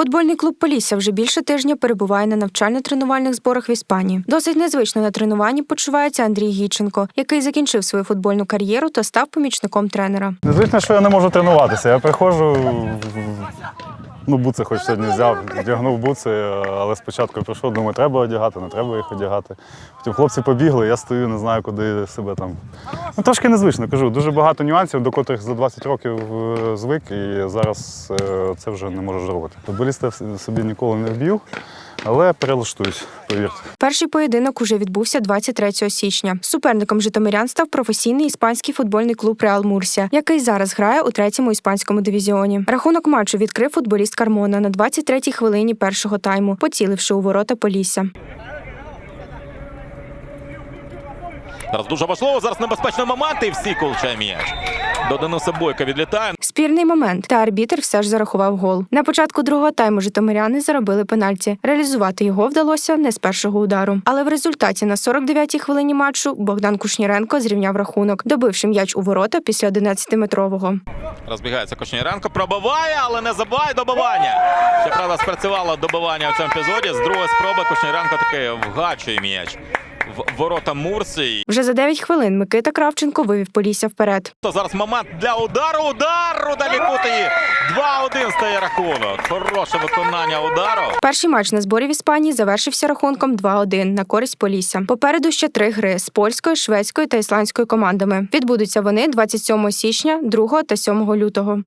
Футбольний клуб Полісся вже більше тижня перебуває на навчально-тренувальних зборах в Іспанії. Досить незвично на тренуванні почувається Андрій Гіченко, який закінчив свою футбольну кар'єру та став помічником тренера. Незвично, що я не можу тренуватися. Я приходжу, ну, буци хоч сьогодні взяв, вдягнув буци, але спочатку прийшов, думаю, треба одягати, не треба їх одягати. Потім хлопці побігли, я стою, не знаю, куди себе там. Ну, трошки незвично, кажу. Дуже багато нюансів, до котрих за 20 років е, звик, і зараз е, це вже не можеш робити. Футболіста собі ніколи не вб'ю, але перелаштуюсь, повірте. Перший поєдинок уже відбувся 23 січня. Суперником житомирян став професійний іспанський футбольний клуб Реал Мурсія, який зараз грає у третьому іспанському дивізіоні. Рахунок матчу відкрив футболіст Кармона на 23-й хвилині першого тайму, поціливши у ворота Полісся. Зараз дуже важливо. Зараз небезпечний момент і всі колчає м'яч. До Дениса Бойка відлітає. Спірний момент, та арбітр все ж зарахував гол. На початку другого тайму житомиряни заробили пенальті. Реалізувати його вдалося не з першого удару. Але в результаті на 49-й хвилині матчу Богдан Кушніренко зрівняв рахунок, добивши м'яч у ворота після 11-метрового. Розбігається Кошніренко, пробиває, але не забиває добивання. Щоправда, спрацювало добивання в цьому епізоді. З другої спроби Кошніренко таки вгачує м'яч в ворота Мурсії. Вже за 9 хвилин Микита Кравченко вивів Полісся вперед. То зараз момент для удару. Удар! Удалі Кутиї. 2-1 стає рахунок. Хороше виконання удару. Перший матч на зборі в Іспанії завершився рахунком 2-1 на користь Полісся. Попереду ще три гри з польською, шведською та ісландською командами. Відбудуться вони 27 січня, 2 та 7 лютого.